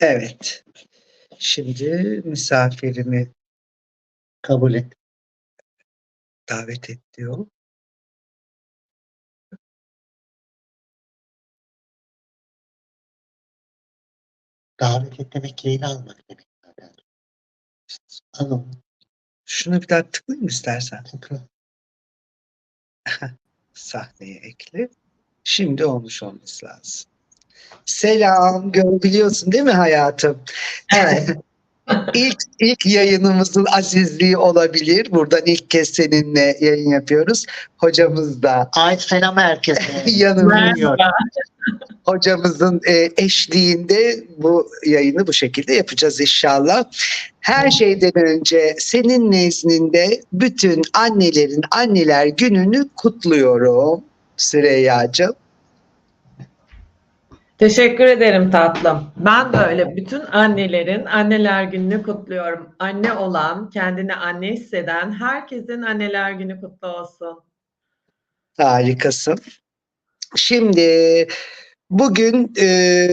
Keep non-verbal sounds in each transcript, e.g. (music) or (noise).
Evet. Şimdi misafirimi Kabul et. davet et diyor. Davet et demek yayını almak demek. zaten. Al onu. Şunu bir daha tıklayayım istersen? Tıkla. Sahneye ekle. Şimdi olmuş olması lazım. Selam, görebiliyorsun değil mi hayatım? Evet. (laughs) İlk, ilk yayınımızın azizliği olabilir. Buradan ilk kez seninle yayın yapıyoruz. Hocamız da Ay selam herkese. (laughs) Merhaba. hocamızın e, eşliğinde bu yayını bu şekilde yapacağız inşallah. Her şeyden önce senin nezdinde bütün annelerin anneler gününü kutluyorum Süreyya'cığım. Teşekkür ederim tatlım. Ben de öyle bütün annelerin anneler gününü kutluyorum. Anne olan, kendini anne hisseden herkesin anneler günü kutlu olsun. Harikasın. Şimdi bugün e,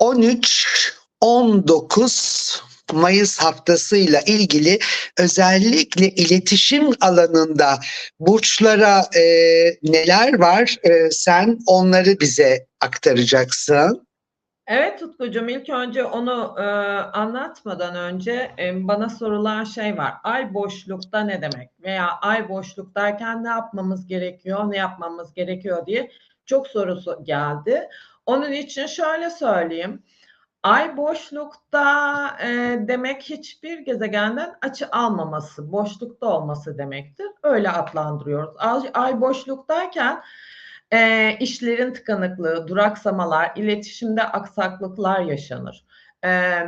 13-19 Mayıs haftasıyla ilgili özellikle iletişim alanında burçlara e, neler var E, sen onları bize aktaracaksın. Evet Tutkucuğum ilk önce onu e, anlatmadan önce e, bana sorulan şey var. Ay boşlukta ne demek? Veya ay boşluktayken ne yapmamız gerekiyor, ne yapmamız gerekiyor diye çok sorusu geldi. Onun için şöyle söyleyeyim. Ay boşlukta e, demek hiçbir gezegenden açı almaması, boşlukta olması demektir. Öyle adlandırıyoruz. Ay, ay boşluktayken e, işlerin tıkanıklığı, duraksamalar, iletişimde aksaklıklar yaşanır. E,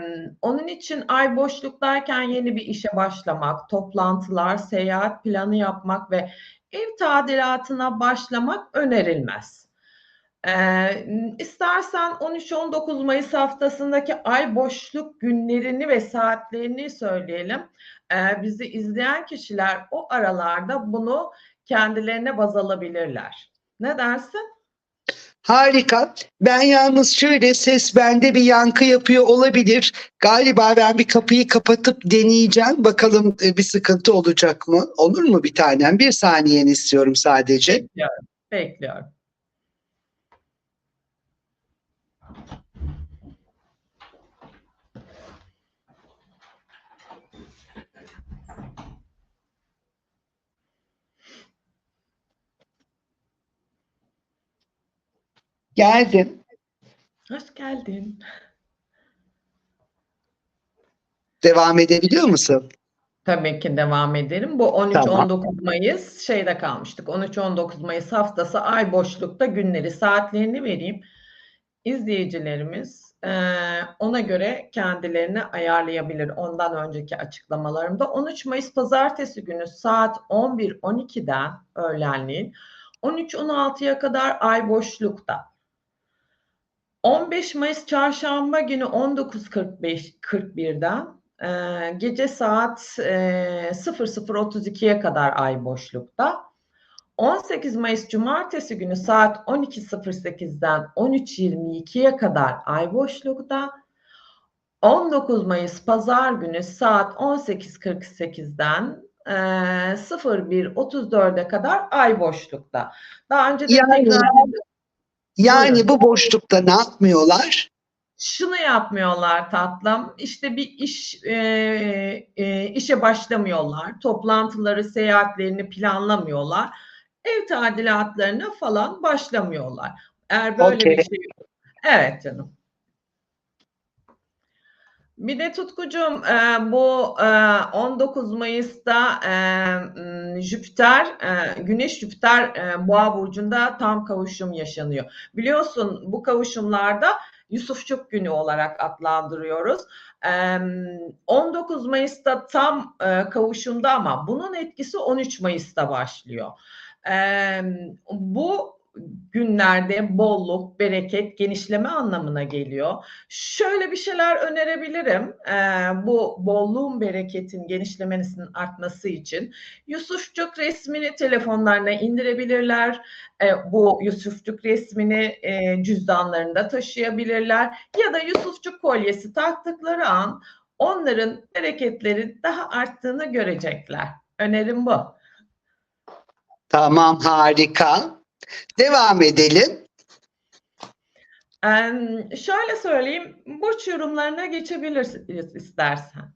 onun için ay boşluktayken yeni bir işe başlamak, toplantılar, seyahat planı yapmak ve ev tadilatına başlamak önerilmez. Ee, istersen 13-19 Mayıs haftasındaki ay boşluk günlerini ve saatlerini söyleyelim. Ee, bizi izleyen kişiler o aralarda bunu kendilerine baz alabilirler. Ne dersin? Harika. Ben yalnız şöyle ses bende bir yankı yapıyor olabilir. Galiba ben bir kapıyı kapatıp deneyeceğim. Bakalım e, bir sıkıntı olacak mı? Olur mu bir tanem? Bir saniyeni istiyorum sadece. Bekliyorum. Bekliyorum. Geldim. Hoş geldin. Devam edebiliyor musun? Tabii ki devam edelim. Bu 13-19 Mayıs şeyde kalmıştık. 13-19 Mayıs haftası ay boşlukta günleri, saatlerini vereyim. İzleyicilerimiz eee, ona göre kendilerini ayarlayabilir. Ondan önceki açıklamalarımda 13 Mayıs Pazartesi günü saat 11-12'den öğlenleyin 13-16'ya kadar ay boşlukta. 15 Mayıs Çarşamba günü 19.45-41'den e, gece saat e, 00.32'ye kadar ay boşlukta. 18 Mayıs Cumartesi günü saat 12.08'den 13.22'ye kadar ay boşlukta. 19 Mayıs Pazar günü saat 18.48'den e, 01.34'e kadar ay boşlukta. Daha önce de Yani- tekrar Yani Buyurun. bu boşlukta ne yapmıyorlar? şunu yapmıyorlar tatlım. İşte bir iş e, e, işe başlamıyorlar. Toplantıları, seyahatlerini planlamıyorlar. Ev tadilatlarına falan başlamıyorlar. Eğer böyle Okey. bir şey Evet canım. Bir de Tutkucuğum e, bu e, 19 Mayıs'ta e, Jüpiter, e, Güneş Jüpiter e, Boğa burcunda tam kavuşum yaşanıyor. Biliyorsun bu kavuşumlarda Yusufçuk günü olarak adlandırıyoruz. E, 19 Mayıs'ta tam e, kavuşumda ama bunun etkisi 13 Mayıs'ta başlıyor. E, bu günlerde bolluk, bereket, genişleme anlamına geliyor. Şöyle bir şeyler önerebilirim. Ee, bu bolluğun, bereketin, genişlemesinin artması için Yusufçuk resmini telefonlarına indirebilirler. Ee, bu Yusufçuk resmini e, cüzdanlarında taşıyabilirler. Ya da Yusufçuk kolyesi taktıkları an onların bereketleri daha arttığını görecekler. Önerim bu. Tamam harika. Devam edelim. Ee, şöyle söyleyeyim, burç yorumlarına geçebiliriz istersen.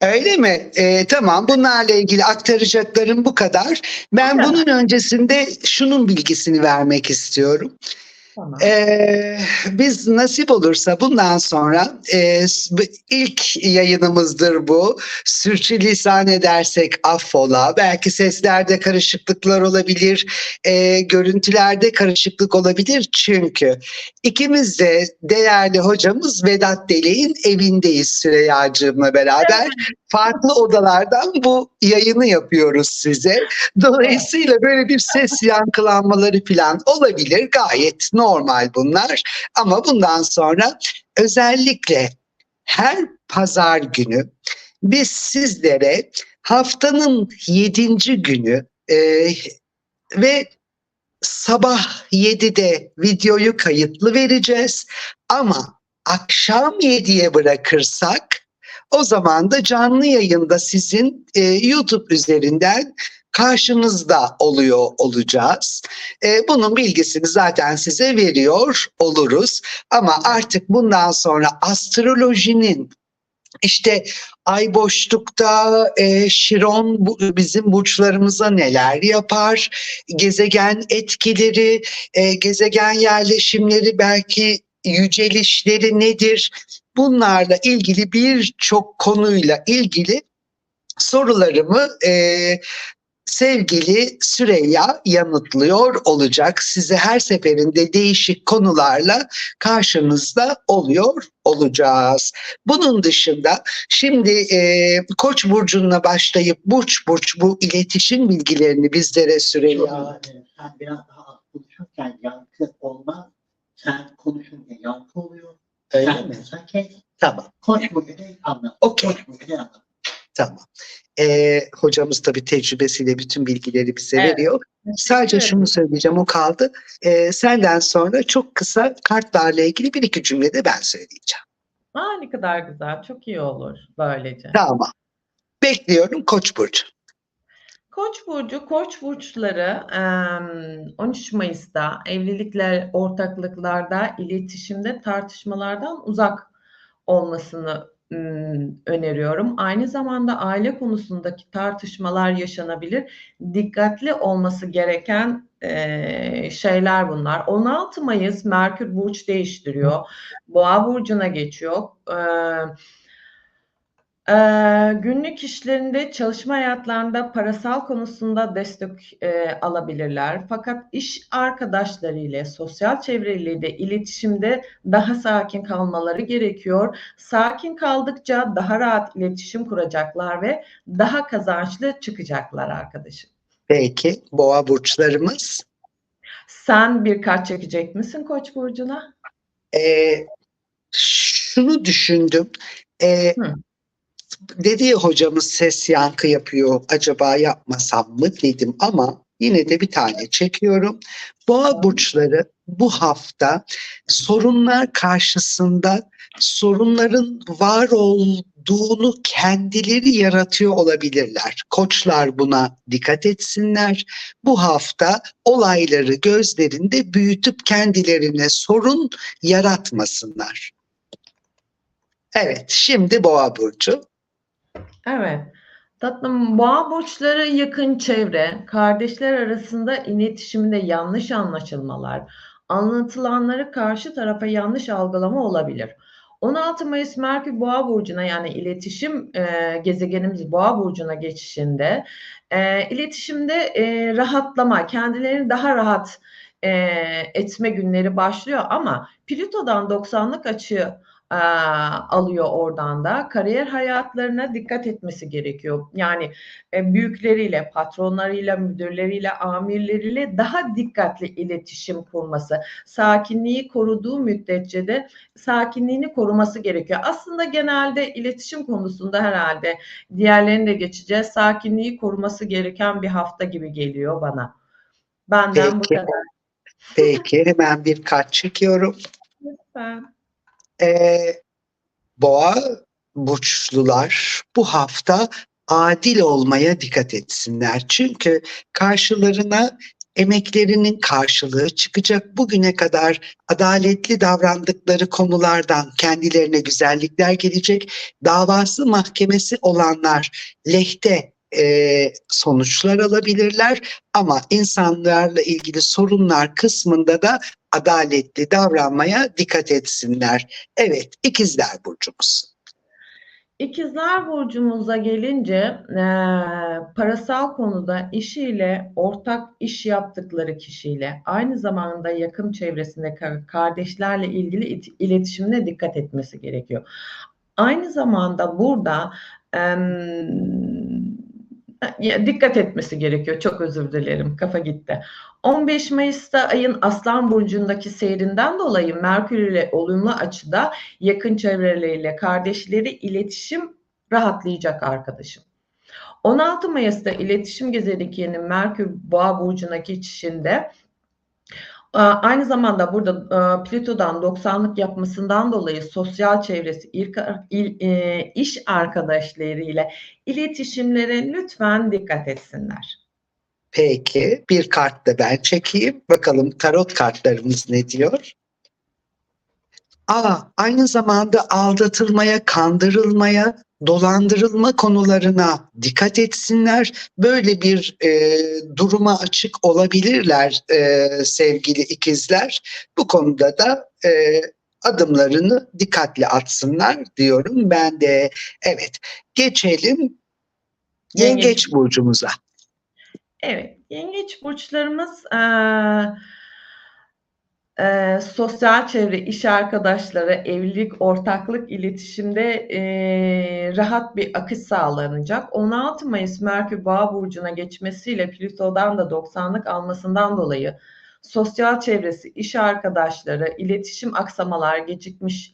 Öyle mi? Ee, tamam bunlarla ilgili aktaracaklarım bu kadar. Ben kadar. bunun öncesinde şunun bilgisini vermek istiyorum. Tamam. Ee, biz nasip olursa bundan sonra e, ilk yayınımızdır bu. Sürçülisan edersek affola. Belki seslerde karışıklıklar olabilir, e, görüntülerde karışıklık olabilir. Çünkü ikimiz de değerli hocamız Vedat Delek'in evindeyiz Süreyya'cığımla beraber. Farklı odalardan bu yayını yapıyoruz size. Dolayısıyla böyle bir ses yankılanmaları falan olabilir. Gayet normal bunlar. Ama bundan sonra özellikle her pazar günü biz sizlere haftanın yedinci günü e, ve sabah 7'de videoyu kayıtlı vereceğiz. Ama akşam 7'ye bırakırsak o zaman da canlı yayında sizin e, YouTube üzerinden karşınızda oluyor olacağız. E, bunun bilgisini zaten size veriyor oluruz. Ama artık bundan sonra astrolojinin işte ay boşlukta e, Şiron bu, bizim burçlarımıza neler yapar, gezegen etkileri, e, gezegen yerleşimleri belki yücelişleri nedir? Bunlarla ilgili birçok konuyla ilgili sorularımı e, sevgili Süreyya yanıtlıyor olacak. Size her seferinde değişik konularla karşınızda oluyor olacağız. Bunun dışında şimdi e, Koç burcuna başlayıp burç burç bu iletişim bilgilerini bizlere Süreyya. Ya, sen biraz daha konuşurken yankı olmaz. Sen konuşunca yankı oluyor. Öyle mi? kes. Tamam. Koç bugünü anlat. Okey. Koç bugünü anlat. Tamam. Ee, hocamız tabii tecrübesiyle bütün bilgileri bize Evet. veriyor. Sadece Teşekkür şunu söyleyeceğim o kaldı. Ee, senden sonra çok kısa kartlarla ilgili bir iki cümle de ben söyleyeceğim. Aa, ne kadar güzel. Çok iyi olur böylece. Tamam. Bekliyorum Koç burcu. Koç burcu, Koç burçları em, 13 Mayıs'ta evlilikler, ortaklıklarda, iletişimde, tartışmalardan uzak olmasını öneriyorum. Aynı zamanda aile konusundaki tartışmalar yaşanabilir. Dikkatli olması gereken e, şeyler bunlar. 16 Mayıs Merkür burç değiştiriyor. Boğa burcuna geçiyor. Eee Günlük işlerinde, çalışma hayatlarında parasal konusunda destek eee, alabilirler. Fakat iş arkadaşlarıyla, sosyal çevreyle de iletişimde daha sakin kalmaları gerekiyor. Sakin kaldıkça daha rahat iletişim kuracaklar ve daha kazançlı çıkacaklar arkadaşım. Peki boğa burçlarımız. Sen bir kart çekecek misin Koç burcuna? Ee, şunu düşündüm. Ee, Hı. Dedi ya hocamız ses yankı yapıyor. Acaba yapmasam mı dedim ama yine de bir tane çekiyorum. Boğa burçları bu hafta sorunlar karşısında sorunların var olduğunu kendileri yaratıyor olabilirler. Koçlar buna dikkat etsinler. Bu hafta olayları gözlerinde büyütüp kendilerine sorun yaratmasınlar. Evet, şimdi Boğa burcu. Evet. Tatlım boğa burçları yakın çevre, kardeşler arasında iletişimde yanlış anlaşılmalar, anlatılanları karşı tarafa yanlış algılama olabilir. 16 Mayıs Merkür Boğa burcuna yani iletişim e, gezegenimiz Boğa burcuna geçişinde e, iletişimde e, rahatlama, kendilerini daha rahat e, etme günleri başlıyor ama Plüto'dan 90'lık açı e, alıyor oradan da. Kariyer hayatlarına dikkat etmesi gerekiyor. Yani e, büyükleriyle, patronlarıyla, müdürleriyle, amirleriyle daha dikkatli iletişim kurması. Sakinliği koruduğu müddetçe de sakinliğini koruması gerekiyor. Aslında genelde iletişim konusunda herhalde diğerlerini de geçeceğiz. Sakinliği koruması gereken bir hafta gibi geliyor bana. Benden bu Peki. kadar. Peki hemen bir kart çekiyorum. Lütfen. Ee, boğa burçlular bu hafta adil olmaya dikkat etsinler. Çünkü karşılarına emeklerinin karşılığı çıkacak. Bugüne kadar adaletli davrandıkları konulardan kendilerine güzellikler gelecek. Davası mahkemesi olanlar lehte e, sonuçlar alabilirler ama insanlarla ilgili sorunlar kısmında da adaletli davranmaya dikkat etsinler. Evet, ikizler burcumuz. İkizler burcumuza gelince eee, parasal konuda işiyle ortak iş yaptıkları kişiyle aynı zamanda yakın çevresinde ka- kardeşlerle ilgili iletişimine dikkat etmesi gerekiyor. Aynı zamanda burada em, ya, dikkat etmesi gerekiyor. Çok özür dilerim. Kafa gitti. 15 Mayıs'ta ayın Aslan burcundaki seyrinden dolayı Merkür ile olumlu açıda yakın çevreleriyle kardeşleri iletişim rahatlayacak arkadaşım. 16 Mayıs'ta iletişim gezegeninin Merkür Boğa burcuna geçişinde aynı zamanda burada e, Plüto'dan 90'lık yapmasından dolayı sosyal çevresi, e, iş arkadaşlarıyla iletişimlere lütfen dikkat etsinler. Peki, bir kart da ben çekeyim. Bakalım tarot kartlarımız ne diyor? Aa, aynı zamanda aldatılmaya, kandırılmaya, dolandırılma konularına dikkat etsinler. Böyle bir e, duruma açık olabilirler e, sevgili ikizler. Bu konuda da e, adımlarını dikkatli atsınlar diyorum ben de. Evet, geçelim Yengeç. Yengeç burcumuza. Evet, yengeç burçlarımız eee, eee, sosyal çevre, iş arkadaşları, evlilik, ortaklık iletişimde eee, rahat bir akış sağlanacak. 16 Mayıs Merkür Boğa burcuna geçmesiyle Plüto'dan da 90'lık almasından dolayı sosyal çevresi, iş arkadaşları, iletişim aksamalar, gecikmiş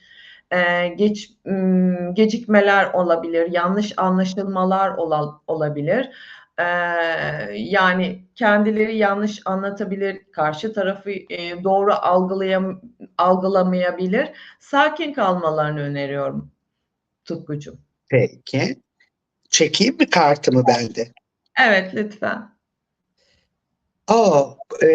eee, geç m, gecikmeler olabilir, yanlış anlaşılmalar ola- olabilir. Ee, yani kendileri yanlış anlatabilir, karşı tarafı e, doğru algılayam algılamayabilir. Sakin kalmalarını öneriyorum Tutkucuğum. Peki. Çekeyim mi kartımı ben de? Evet lütfen. Aa, e,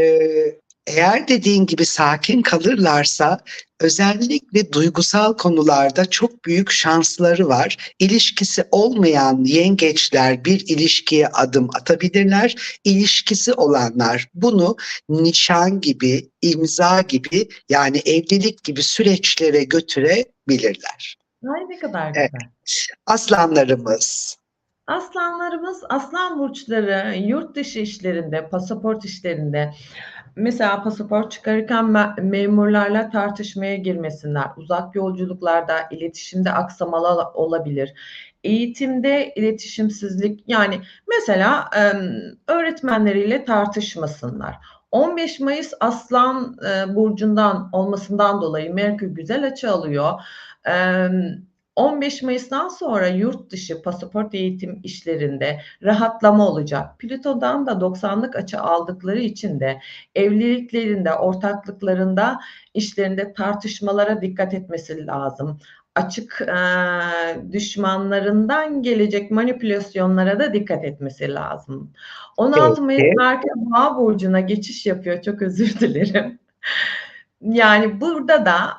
eğer dediğin gibi sakin kalırlarsa özellikle duygusal konularda çok büyük şansları var. İlişkisi olmayan yengeçler bir ilişkiye adım atabilirler. İlişkisi olanlar bunu nişan gibi, imza gibi yani evlilik gibi süreçlere götürebilirler. Ay ne kadar Evet. güzel. Aslanlarımız. Aslanlarımız, aslan burçları yurt dışı işlerinde, pasaport işlerinde mesela pasaport çıkarırken me- memurlarla tartışmaya girmesinler. Uzak yolculuklarda iletişimde aksamalar olabilir. Eğitimde iletişimsizlik yani mesela öğretmenleriyle tartışmasınlar. 15 Mayıs Aslan burcundan olmasından dolayı Merkür güzel açı alıyor. Em, 15 Mayıs'tan sonra yurt dışı pasaport eğitim işlerinde rahatlama olacak. Plüto'dan da 90'lık açı aldıkları için de evliliklerinde, ortaklıklarında, işlerinde tartışmalara dikkat etmesi lazım. Açık e, düşmanlarından gelecek manipülasyonlara da dikkat etmesi lazım. 16 Mayıs. Merkür Boğa burcuna geçiş yapıyor. Çok özür dilerim. Yani burada da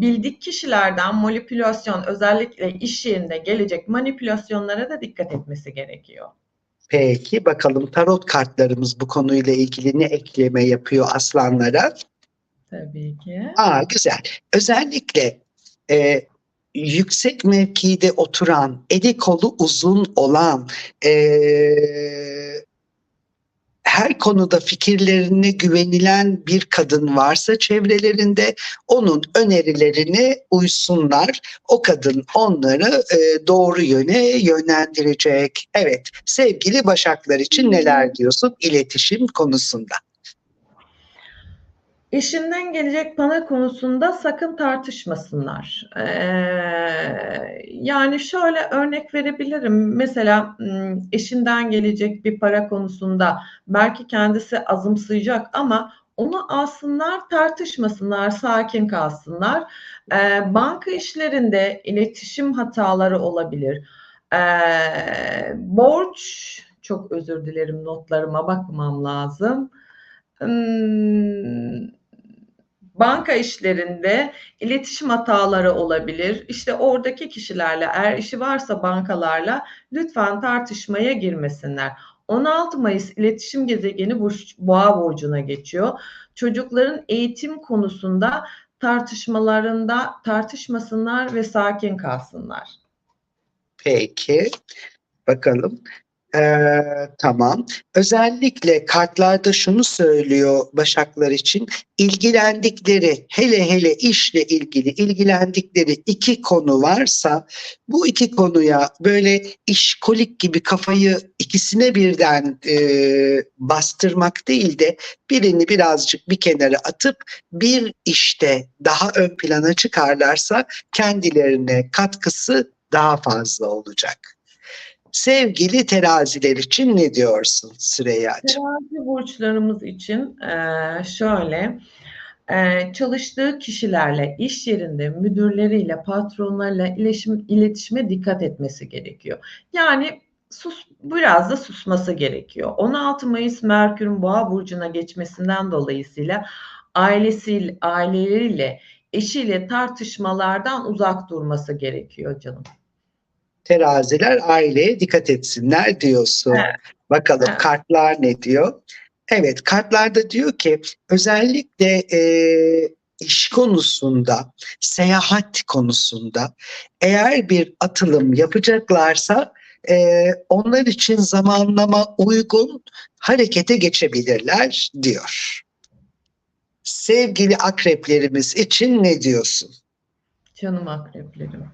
bildik kişilerden manipülasyon özellikle iş yerinde gelecek manipülasyonlara da dikkat etmesi gerekiyor. Peki bakalım tarot kartlarımız bu konuyla ilgili ne ekleme yapıyor aslanlara? Tabii ki. Aa güzel. Özellikle e, yüksek mevkide oturan, eli kolu uzun olan, e, her konuda fikirlerine güvenilen bir kadın varsa çevrelerinde onun önerilerine uysunlar. O kadın onları e, doğru yöne yönlendirecek. Evet, sevgili Başaklar için neler diyorsun iletişim konusunda? Eşinden gelecek para konusunda sakın tartışmasınlar. Ee, yani şöyle örnek verebilirim. Mesela m, eşinden gelecek bir para konusunda belki kendisi azımsayacak ama onu alsınlar, tartışmasınlar, sakin kalsınlar. Ee, banka işlerinde iletişim hataları olabilir. Ee, borç, çok özür dilerim notlarıma bakmam lazım. Hmm, banka işlerinde iletişim hataları olabilir. İşte oradaki kişilerle eğer işi varsa bankalarla lütfen tartışmaya girmesinler. 16 Mayıs iletişim gezegeni Boğa burcuna geçiyor. Çocukların eğitim konusunda tartışmalarında tartışmasınlar ve sakin kalsınlar. Peki, bakalım. Ee, tamam. Özellikle kartlarda şunu söylüyor Başaklar için. ilgilendikleri, hele hele işle ilgili ilgilendikleri iki konu varsa bu iki konuya böyle işkolik gibi kafayı ikisine birden e, bastırmak değil de birini birazcık bir kenara atıp bir işte daha ön plana çıkarlarsa kendilerine katkısı daha fazla olacak. Sevgili teraziler için ne diyorsun Süreyya'cığım? Terazi burçlarımız için eee, şöyle eee, çalıştığı kişilerle, iş yerinde müdürleriyle, patronlarla iletişim, iletişime dikkat etmesi gerekiyor. Yani sus, biraz da susması gerekiyor. 16 Mayıs Merkür'ün Boğa burcuna geçmesinden dolayısıyla ailesiyle, aileleriyle, eşiyle tartışmalardan uzak durması gerekiyor canım. Teraziler aileye dikkat etsinler diyorsun. Evet. Bakalım Evet. kartlar ne diyor? Evet kartlarda diyor ki özellikle e, iş konusunda, seyahat konusunda eğer bir atılım yapacaklarsa e, onlar için zamanlama uygun harekete geçebilirler diyor. Sevgili akreplerimiz için ne diyorsun? Canım akreplerim.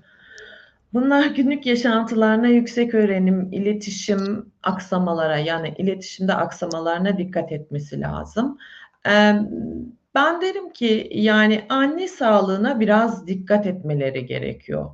Bunlar günlük yaşantılarına, yüksek öğrenim, iletişim aksamalara yani iletişimde aksamalarına dikkat etmesi lazım. Ben derim ki yani anne sağlığına biraz dikkat etmeleri gerekiyor.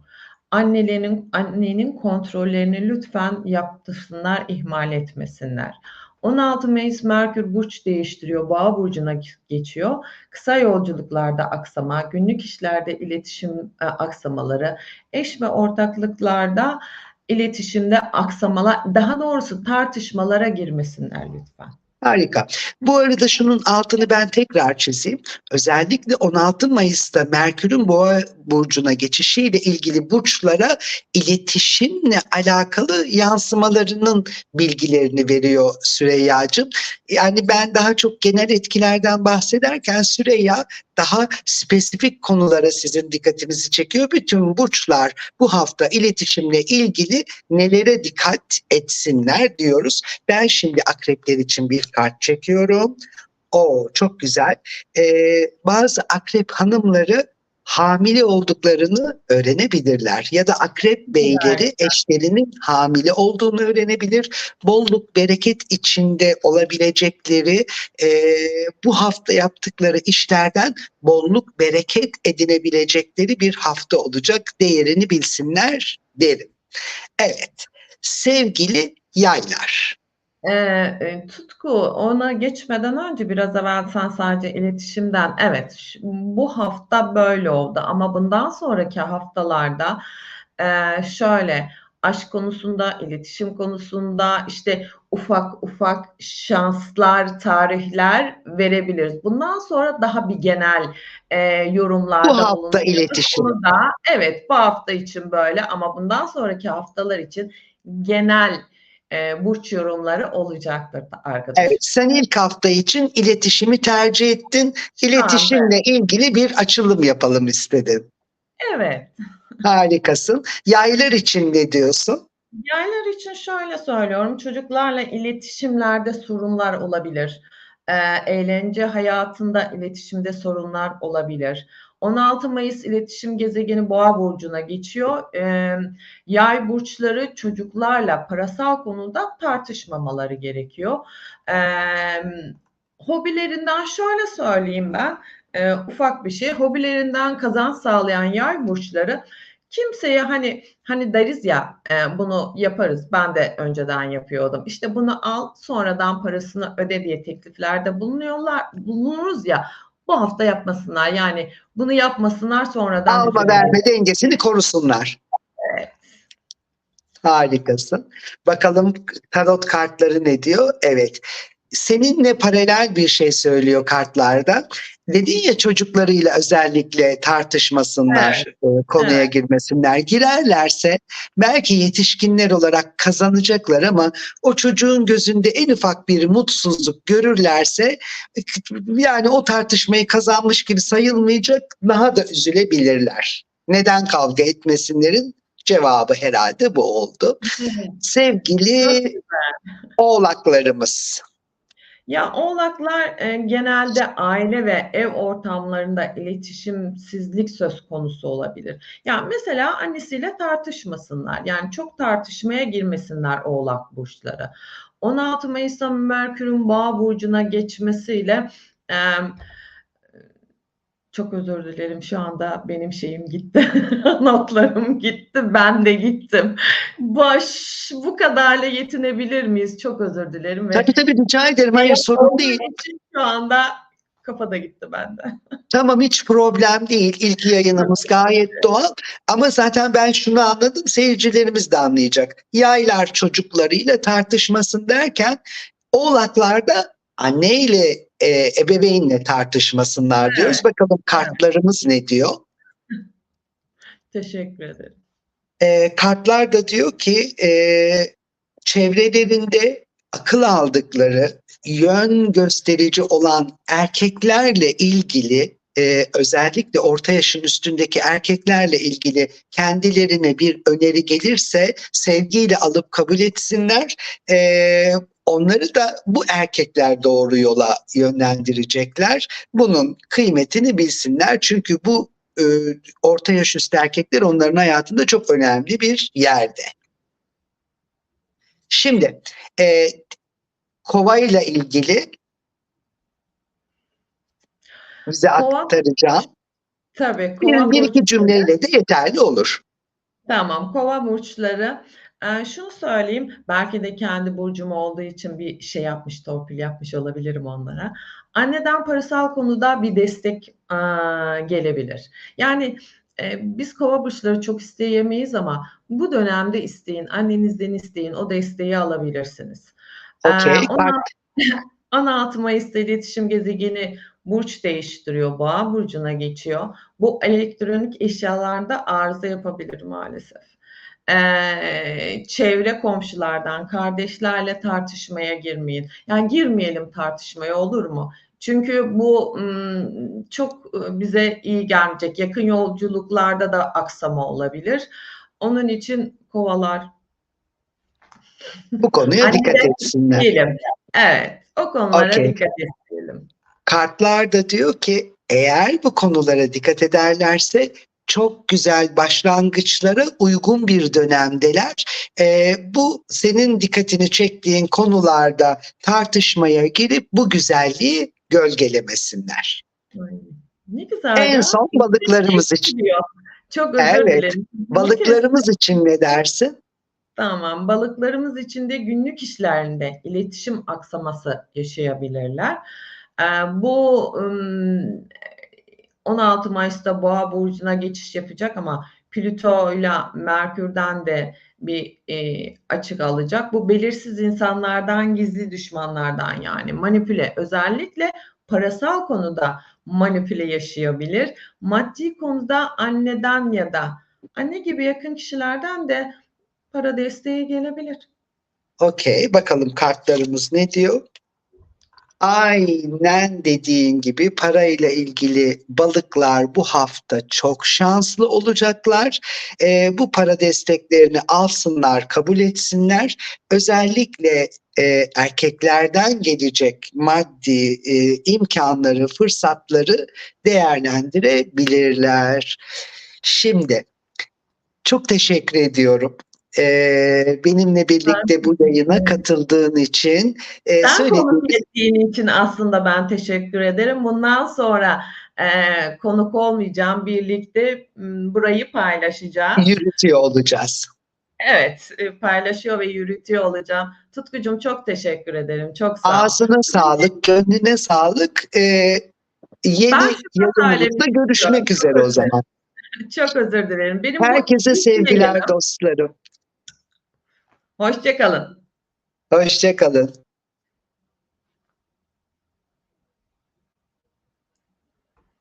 Annelerin annenin kontrollerini lütfen yaptırsınlar, ihmal etmesinler. 16 Mayıs Merkür burç değiştiriyor, Boğa burcuna geçiyor. Kısa yolculuklarda aksama, günlük işlerde iletişim e, aksamaları, eş ve ortaklıklarda iletişimde aksamalar, daha doğrusu tartışmalara girmesinler lütfen. Harika. Bu arada şunun altını ben tekrar çizeyim. Özellikle 16 Mayıs'ta Merkür'ün Boğa burcuna geçişiyle ilgili burçlara iletişimle alakalı yansımalarının bilgilerini veriyor Süreyya'cığım. Yani ben daha çok genel etkilerden bahsederken Süreyya daha spesifik konulara sizin dikkatinizi çekiyor. Bütün burçlar bu hafta iletişimle ilgili nelere dikkat etsinler diyoruz. Ben şimdi akrepler için bir kart çekiyorum. O çok güzel. Ee, bazı akrep hanımları hamile olduklarını öğrenebilirler ya da akrep beyleri eşlerinin hamile olduğunu öğrenebilir. Bolluk bereket içinde olabilecekleri e, bu hafta yaptıkları işlerden bolluk bereket edinebilecekleri bir hafta olacak. Değerini bilsinler derim. Evet sevgili yaylar. Ee, e, Tutku ona geçmeden önce biraz evvel sen sadece iletişimden evet ş- bu hafta böyle oldu ama bundan sonraki haftalarda e, şöyle aşk konusunda, iletişim konusunda işte ufak ufak şanslar, tarihler verebiliriz. Bundan sonra daha bir genel e, yorumlarda Bu hafta bulunacağız. iletişim. Bunu da evet bu hafta için böyle ama bundan sonraki haftalar için genel e, burç yorumları olacaktır arkadaşlar. Evet, sen ilk hafta için iletişimi tercih ettin. İletişimle ilgili bir açılım yapalım istedin. Evet. Harikasın. Yaylar için ne diyorsun? Yaylar için şöyle söylüyorum, çocuklarla iletişimlerde sorunlar olabilir. Eee, eğlence hayatında iletişimde sorunlar olabilir. 16 Mayıs iletişim gezegeni Boğa burcuna geçiyor. Eee, yay burçları çocuklarla parasal konuda tartışmamaları gerekiyor. Eee, hobilerinden şöyle söyleyeyim ben, eee, ufak bir şey. Hobilerinden kazanç sağlayan yay burçları kimseye hani hani deriz ya e, bunu yaparız. Ben de önceden yapıyordum. İşte bunu al sonradan parasını öde diye tekliflerde bulunuyorlar. Bulunuruz ya. Bu hafta yapmasınlar. Yani bunu yapmasınlar sonradan. Alma verme dengesini korusunlar. Harikasın. Bakalım tarot kartları ne diyor? Evet. Seninle paralel bir şey söylüyor kartlarda. Dedin ya çocuklarıyla özellikle tartışmasınlar, e, konuya Evet. girmesinler. Girerlerse belki yetişkinler olarak kazanacaklar ama o çocuğun gözünde en ufak bir mutsuzluk görürlerse yani o tartışmayı kazanmış gibi sayılmayacak daha da üzülebilirler. Neden kavga etmesinlerin cevabı herhalde bu oldu. Evet. Sevgili oğlaklarımız. Ya oğlaklar e, genelde aile ve ev ortamlarında iletişimsizlik söz konusu olabilir. Ya mesela annesiyle tartışmasınlar. Yani çok tartışmaya girmesinler oğlak burçları. 16 Mayıs'ta Merkür'ün Boğa burcuna geçmesiyle e, çok özür dilerim şu anda benim şeyim gitti. (laughs) Notlarım gitti. Ben de gittim. Boş bu kadarla yetinebilir miyiz? Çok özür dilerim. Tabii tabii rica ederim. Hayır sorun değil. Şu anda kafada gitti bende. (laughs) Tamam hiç problem değil. İlk yayınımız gayet doğal. Ama zaten ben şunu anladım. Seyircilerimiz de anlayacak. Yaylar çocuklarıyla tartışmasın derken oğlaklar da anneyle e, ebeveynle tartışmasınlar diyoruz. Bakalım kartlarımız ne diyor? Teşekkür ederim. E, kartlar da diyor ki e, çevrelerinde akıl aldıkları, yön gösterici olan erkeklerle ilgili e, özellikle orta yaşın üstündeki erkeklerle ilgili kendilerine bir öneri gelirse sevgiyle alıp kabul etsinler. E, onları da bu erkekler doğru yola yönlendirecekler. Bunun kıymetini bilsinler. Çünkü bu e, orta yaş üstü erkekler onların hayatında çok önemli bir yerde. Şimdi e, kova ile ilgili bize Kova- aktaracağım. Tabii. Bir, kova bir iki burçları- cümleyle de yeterli olur. Tamam, kova burçları. Ee, şunu söyleyeyim, belki de kendi burcum olduğu için bir şey yapmış, torpil yapmış olabilirim onlara. Anneden parasal konuda bir destek aa, gelebilir. Yani e, biz kova burçları çok isteyemeyiz ama bu dönemde isteyin, annenizden isteyin, o desteği alabilirsiniz. Ee, Okey. ona- 16 (laughs) Mayıs'ta iletişim gezegeni burç değiştiriyor. Boğa burcuna geçiyor. Bu elektronik eşyalarda arıza yapabilir maalesef. Ee, çevre komşulardan, kardeşlerle tartışmaya girmeyin. Yani girmeyelim tartışmaya olur mu? Çünkü bu çok e, bize iyi gelmeyecek. Yakın yolculuklarda da aksama olabilir. Onun için kovalar Bu konuya Anne- dikkat etsinler. diyelim. Evet, o konulara Okey. dikkat edelim. Kartlar da diyor ki eğer bu konulara dikkat ederlerse çok güzel başlangıçlara uygun bir dönemdeler. Ee, bu senin dikkatini çektiğin konularda tartışmaya girip bu güzelliği gölgelemesinler. Ne güzel En ya. son balıklarımız için. Çok özür Evet, dilerim. Balıklarımız için ne dersin? Tamam. Balıklarımız için de günlük işlerinde iletişim aksaması yaşayabilirler. Ee, bu 16 Mayıs'ta Boğa burcuna geçiş yapacak ama Plüto ile Merkür'den de bir e, açık alacak. Bu belirsiz insanlardan, gizli düşmanlardan yani manipüle özellikle parasal konuda manipüle yaşayabilir. Maddi konuda anneden ya da anne gibi yakın kişilerden de para desteği gelebilir. Okey bakalım kartlarımız ne diyor? Aynen dediğin gibi parayla ilgili balıklar bu hafta çok şanslı olacaklar. Ee, bu para desteklerini alsınlar, kabul etsinler. Özellikle e, erkeklerden gelecek maddi e, imkanları, fırsatları değerlendirebilirler. Şimdi çok teşekkür ediyorum. Ee, benimle birlikte bu yayına katıldığın için. Ee, Sen söylediğin- konuk ettiğin için aslında ben teşekkür ederim. Bundan sonra e, konuk olmayacağım. Birlikte burayı paylaşacağız. yürütüyor olacağız. Evet, e, paylaşıyor ve yürütüyor olacağım. Tutkucum çok teşekkür ederim. Çok sağ ol. Ağzına sağlık, gönlüne sağlık. Ee, yeni söylemek görüşmek üzere o zaman. Çok özür dilerim. Benim Herkese sevgiler dostlarım. Hoşçakalın. Hoşçakalın.